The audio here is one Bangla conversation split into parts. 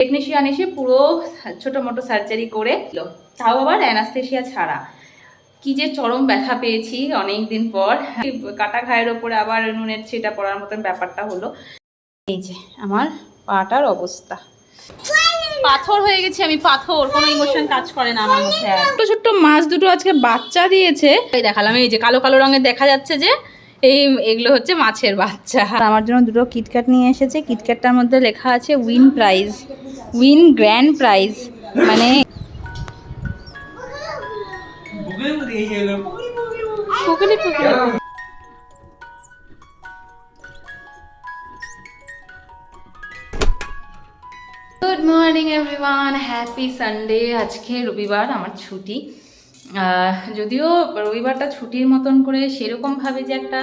টেকনিশিয়ান এসে পুরো ছোট মোটো সার্জারি করে। তাও আবার অ্যানাস্থেশিয়া ছাড়া। কি যে চরম ব্যথা পেয়েছি অনেক দিন পর। কাটা ঘায়ের ওপরে আবার নুনের ছিটা পড়ার মতন ব্যাপারটা হলো। এই যে, আমার পাটার অবস্থা। পাথর হয়ে গেছে, আমি পাথর। কোনো ইমোশন কাজ করে না আমার মধ্যে। ছোট্ট ছোট্ট মাছ দুটো আজকে বাচ্চা দিয়েছে। এই দেখালাম, এই যে কালো কালো রঙের দেখা যাচ্ছে যে, এই এগুলো হচ্ছে মাছের বাচ্চা। আমার জন্য দুটো কিটক্যাট নিয়ে এসেছে। কিটক্যাটটার মধ্যে লেখা আছে win prize win grand prize মানে good morning everyone happy Sunday আজকে রবিবার আমার ছুটি। আহ, যদিও রবিবারটা ছুটির মতন করে সেরকমভাবে যে একটা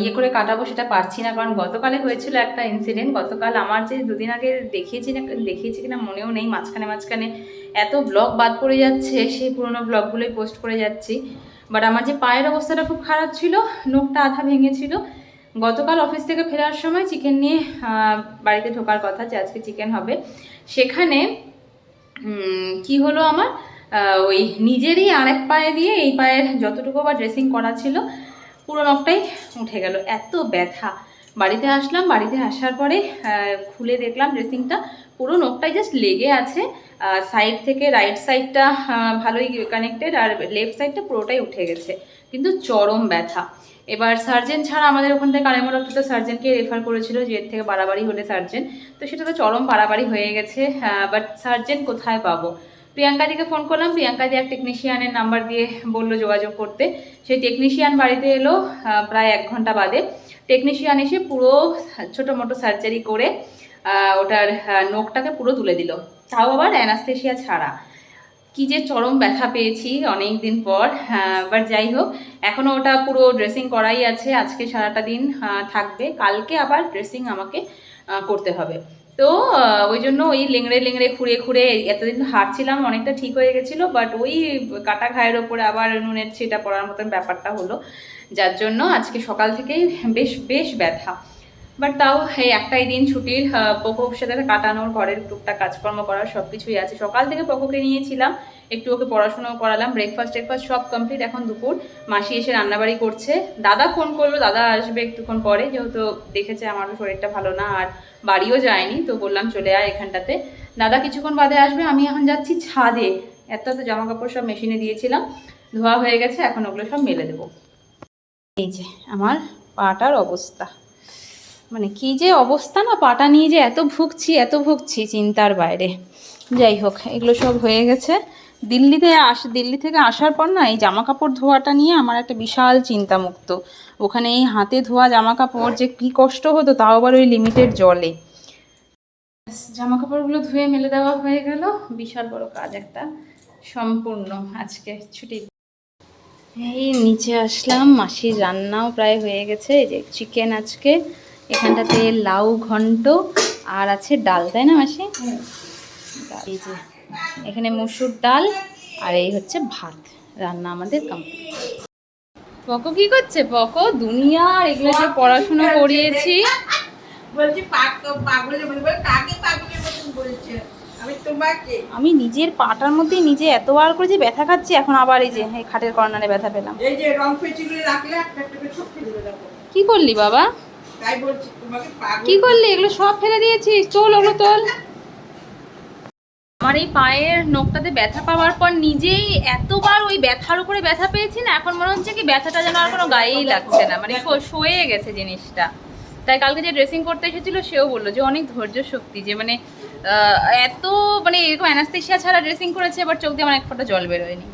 ইয়ে করে কাটাবো সেটা পারছি না, কারণ গতকালে হয়েছিল একটা ইনসিডেন্ট গতকাল আমার যে দুদিন আগে দেখিয়েছি না, দেখিয়েছি কিনা মনেও নেই, মাঝখানে মাঝখানে এত ব্লগ বাদ পড়ে যাচ্ছে, সেই পুরোনো ব্লগগুলোই পোস্ট করে যাচ্ছি। বাট আমার যে পায়ের অবস্থাটা খুব খারাপ ছিল, নোখটা আধা ভেঙেছিল। গতকাল অফিস থেকে ফেরার সময় চিকেন নিয়ে বাড়িতে ঢোকার কথা যে আজকে চিকেন হবে। সেখানে কি হলো আমার? ওই নিজেরই আরেক পায়ে দিয়ে এই পায়ের যতটুকু বা ড্রেসিং করা ছিল পুরো নখটাই উঠে গেল। এত ব্যথা। বাড়িতে আসলাম, বাড়িতে আসার পরে খুলে দেখলাম ড্রেসিংটা পুরো নখটাই জাস্ট লেগে আছে। সাইড থেকে রাইট সাইডটা ভালোই কানেক্টেড আর লেফট সাইডটা পুরোটাই উঠে গেছে। কিন্তু চরম ব্যথা। এবার সার্জেন ছাড়া আমাদের ওখান থেকে কালেমা ডক্টর তো সার্জেনকে রেফার করেছিল যে এর থেকে বাড়াবাড়ি হলে সার্জেন তো সেটা তো চরম বাড়াবাড়ি হয়ে গেছে বাট সার্জেন কোথায় পাবো? প্রিয়াঙ্কা দিকে ফোন করলাম, প্রিয়াঙ্কা দিয়ে এক টেকনিশিয়ানের নাম্বার দিয়ে বলল যোগাযোগ করতে। সেই টেকনিশিয়ান বাড়িতে এলো প্রায় এক ঘণ্টা বাদে। টেকনিশিয়ান এসে পুরো ছোটো মোটো সার্জারি করে ওটার নোখটাকে পুরো তুলে দিল। তাও আবার অ্যানাস্থেশিয়া ছাড়া। কি যে চরম ব্যথা পেয়েছি অনেক দিন পর বাট যাই হোক এখনও ওটা পুরো ড্রেসিং করাই আছে, আজকে সারাটা দিন থাকবে। কালকে আবার ড্রেসিং আমাকে করতে হবে। তো ওই জন্য ওই লেংড়ে লেংড়ে খুঁড়ে খুঁড়ে এতদিন হাঁটছিলাম, অনেকটা ঠিক হয়ে গেছিল বাট ওই কাটা ঘায়ের ওপরে আবার নুনের ছিটা পড়ার মতন ব্যাপারটা হলো, যার জন্য আজকে সকাল থেকেই বেশ বেশ ব্যথা। বাট তাও এই একটাই দিন ছুটির পোকোর সাথে কাটানোর, ঘরের টুকটাক কাজকর্ম করার সব কিছুই আছে। সকাল থেকে পোকোকে নিয়েছিলাম, একটু ওকে পড়াশোনা করালাম ব্রেকফাস্ট টেকফাস্ট সব কমপ্লিট এখন দুপুর, মাসি এসে রান্নাবাড়ি করছে। দাদা ফোন করল, দাদা আসবে একটুক্ষণ পরে, যেহেতু দেখেছে আমারও শরীরটা ভালো না, আর বাড়িও যায়নি, তো বললাম চলে আয় এখানটাতে। দাদা কিছুক্ষণ বাদে আসবে, আমি এখন যাচ্ছি ছাদে। এত এত জামা কাপড় সব মেশিনে দিয়েছিলাম, ধোয়া হয়ে গেছে, এখন ওগুলো সব মেলে দেবো। এই যে, আমার পাটার অবস্থা। মানে কি যে অবস্থা না, পাটা নিয়ে যে এত ভুগছি এত ভুগছি চিন্তার বাইরে। যাই হোক, এগুলো সব হয়ে গেছে। দিল্লিতে আস, দিল্লি থেকে আসার পর না এই জামা কাপড় ধোয়াটা নিয়ে আমার একটা বিশাল চিন্তামুক্ত। ওখানে এই হাতে ধোয়া জামা কাপড় যে কী কষ্ট হতো, তাও আবার ওই লিমিটেড জলে। জামা কাপড়গুলো ধুয়ে মেলে দেওয়া হয়ে গেল। বিশাল বড় কাজ একটা, সম্পূর্ণ আজকে ছুটি। এই নিচে আসলাম, মাসির রান্নাও প্রায় হয়ে গেছে, এই যে চিকেন আজকে। এখানটাতে লাউ ঘন্ট আর আছে ডাল তাই না মাসি? এই যে এখানে মুসুর ডাল আর এই হচ্ছে ভাত রান্না আমাদের কমপ্লিট পকো কি করছে? পকো দুনিয়ার এগুলো যে পড়াশোনা করিয়েছি। বলছি কাকে বলছে? আমি তোমাকে। আমি নিজের পাটার মধ্যে নিজে এতবার করে যে ব্যথা খাচ্ছি এখন আবার এই যে এই খাটের কর্নারে ব্যথা পেলাম। এই যে রং পেঁচিগুলো রাখলে একটা একটা কি করলি বাবা? তাই বলছি তোমাকে পাগল কি করলি? এগুলো সব ফেলে দিয়েছিস। চল ওগুলো তোল। আমার এই পায়ের নখটাতে ব্যথা পাওয়ার পর নিজেই এতবার ওই ব্যথার উপরে ব্যথা পেয়েছি না এখন মনে হচ্ছে কি ব্যথাটা যেন আর কোনো গায়েই লাগছে না। মানে শো- সয়ে গেছে জিনিসটা। তাই কালকে যে ড্রেসিং করতে এসেছিল সেও বলল যে অনেক ধৈর্য শক্তি যে মানে এত মানে এরকম অ্যানাস্থেশিয়া ছাড়া ড্রেসিং করেছে এবার চোখ দিয়ে আমার এক ফোঁটা জল বেরোয়নি।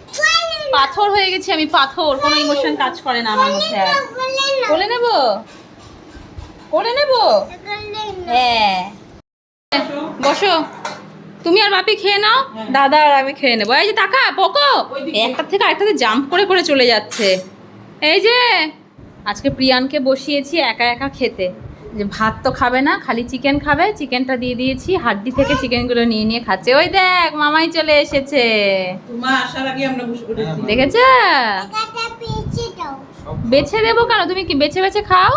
পাথর হয়ে গেছি আমি পাথর কোনো ইমোশন কাজ করে না আমার মধ্যে আর। বলে নেব? করে নেব? হ্যাঁ। বসো। তুমি আর বাপি খেয়ে নাও দাদা আর আমি খেয়ে নেব। এই যে টাকা পকো। একটা থেকে আরেকটাতে জাম্প করে করে চলে যাচ্ছে। এই যে আজকে প্রিয়ানকে বসিয়েছি একা একা খেতে। যে ভাত তো খাবে না খালি চিকেন খাবে। চিকেনটা দিয়ে দিয়েছি হাড্ডি থেকে চিকেনগুলো নিয়ে নিয়ে খাচ্ছে। ওই দেখ মামাই চলে এসেছে। দেখেছ? বেছে দেবো কেন? তুমি কি বেছে বেছে খাও?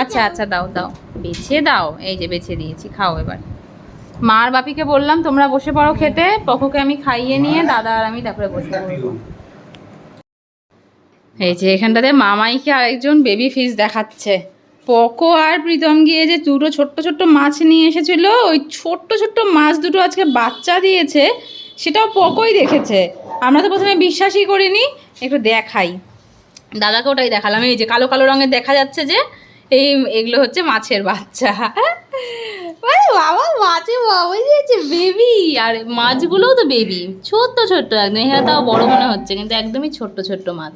আচ্ছা আচ্ছা দাও দাও। বেছে দাও। এই যে বেছে দিয়েছি খাও এবার। মার বাপিকে বললাম তোমরা বসে পড়ো খেতে। পকোকে আমি খাইয়ে নিয়ে দাদা আর আমি তারপরে বসে পড়ব। এই যে এখানটাতে মামাইকে আরেকজন বেবি ফিশ দেখাচ্ছে। পকো আর প্রীতম গিয়ে যে দুটো ছোট্ট ছোট্ট মাছ নিয়ে এসেছিল ওই ছোট্ট ছোট্ট মাছ দুটো আজকে বাচ্চা দিয়েছে সেটাও পকোই দেখেছে। আমরা তো প্রথমে বিশ্বাসই করিনি একটু দেখাই। দাদাকে ওটাই দেখালাম। এই যে কালো কালো রঙের দেখা যাচ্ছে যে এই এগুলো হচ্ছে মাছের বাচ্চা। আরে বাবা মাছে বাবা দিয়েছে বেবি আর মাছগুলোও তো বেবি ছোট্ট ছোট্ট একদম। এখানে তাও বড় মনে হচ্ছে, কিন্তু একদমই ছোট্ট ছোট্ট মাছ।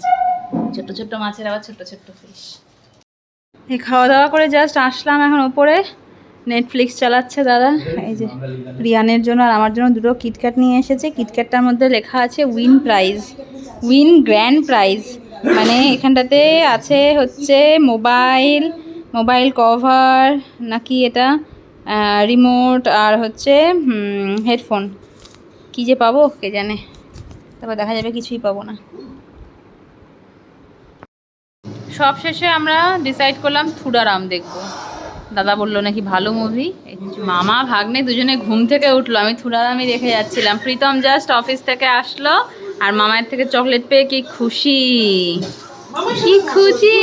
ছোট্ট ছোট্ট মাছের আবার ছোট্ট ছোট্ট ফিশ খাওয়া দাওয়া করে জাস্ট আসলাম এখন ওপরে। নেটফ্লিক্স চালাচ্ছে দাদা। এই যে রিয়ানের জন্য আর আমার জন্য দুটো কিটক্যাট নিয়ে এসেছে। কিটক্যাটটার মধ্যে লেখা আছে win prize win grand prize মানে এখানটাতে আছে হচ্ছে মোবাইল মোবাইল কভার নাকি এটা রিমোট আর হচ্ছে হেডফোন কী যে পাবো, কে জানে। তারপর দেখা যাবে, কিছুই পাবো না। সব শেষে আমরা ডিসাইড করলাম থুডারাম দেখব। দাদা বলল নাকি ভালো মুভি মামা, ভাগ্নে দুজনে ঘুম থেকে উঠল। আমি থুডারামই দেখে যাচ্ছিলাম। প্রীতম জাস্ট অফিস থেকে আসলো আর মামায়ের থেকে চকলেট পেয়ে কি খুশি। কি খুশি!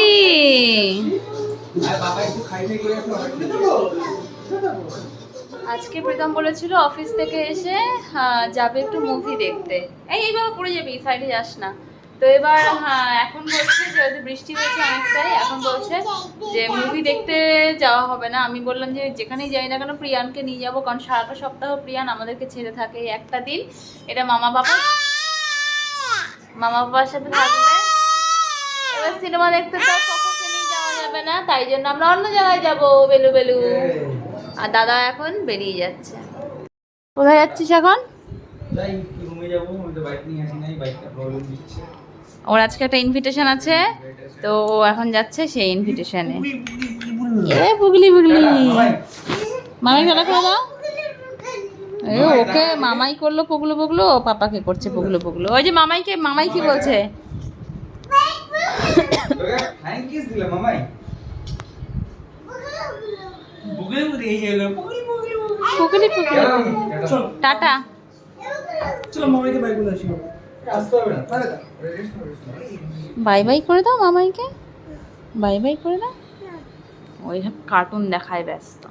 আজকে প্রীতম বলেছিল অফিস থেকে এসে হ্যাঁ, যাবে একটু মুভি দেখতে। এই এইভাবে পড়ে যাবি সাইডে যাস না। তো এবার হ্যাঁ এখন বলছে যেহেতু বৃষ্টি হয়েছে অনেকটাই এখন বলছে যে মুভি দেখতে যাওয়া হবে না। আমি বললাম যে যেখানেই যাই না কেন প্রিয়ানকে নিয়ে যাব কারণ সারাটা সপ্তাহ প্রিয়ান আমাদেরকে ছেড়ে থাকে একটা দিন। এটা মামা বাবা মামা বাবার সাথে থাকবে। এবার সিনেমা দেখতে তো যাবে না তাই জন্য আমরা অন্য জায়গায় যাব বেলু বেলু। আর দাদা এখন বেরিয়ে যাচ্ছে। কোথায় যাচ্ছিস এখন? ওর আজকে একটা ইনভিটেশন আছে তো ও এখন যাচ্ছে সেই ইনভিটেশনে এ বুগলি বুগলি মামাই খেলা করে দাও এ ওকে মামাই করল পগলো পগলো ও পাপাকে করছে পগলো পগলো। ওই যে মামাইকে মামাই কি বলছে? থ্যাংক কিস দিলাম মামাই। পুগলি চল টাটা চলো মামাইকে আসি আরে বাই বাই করে দাও মামাইকে. বাই বাই করে দাও. ওই কার্টুন দেখায় ব্যস্ত।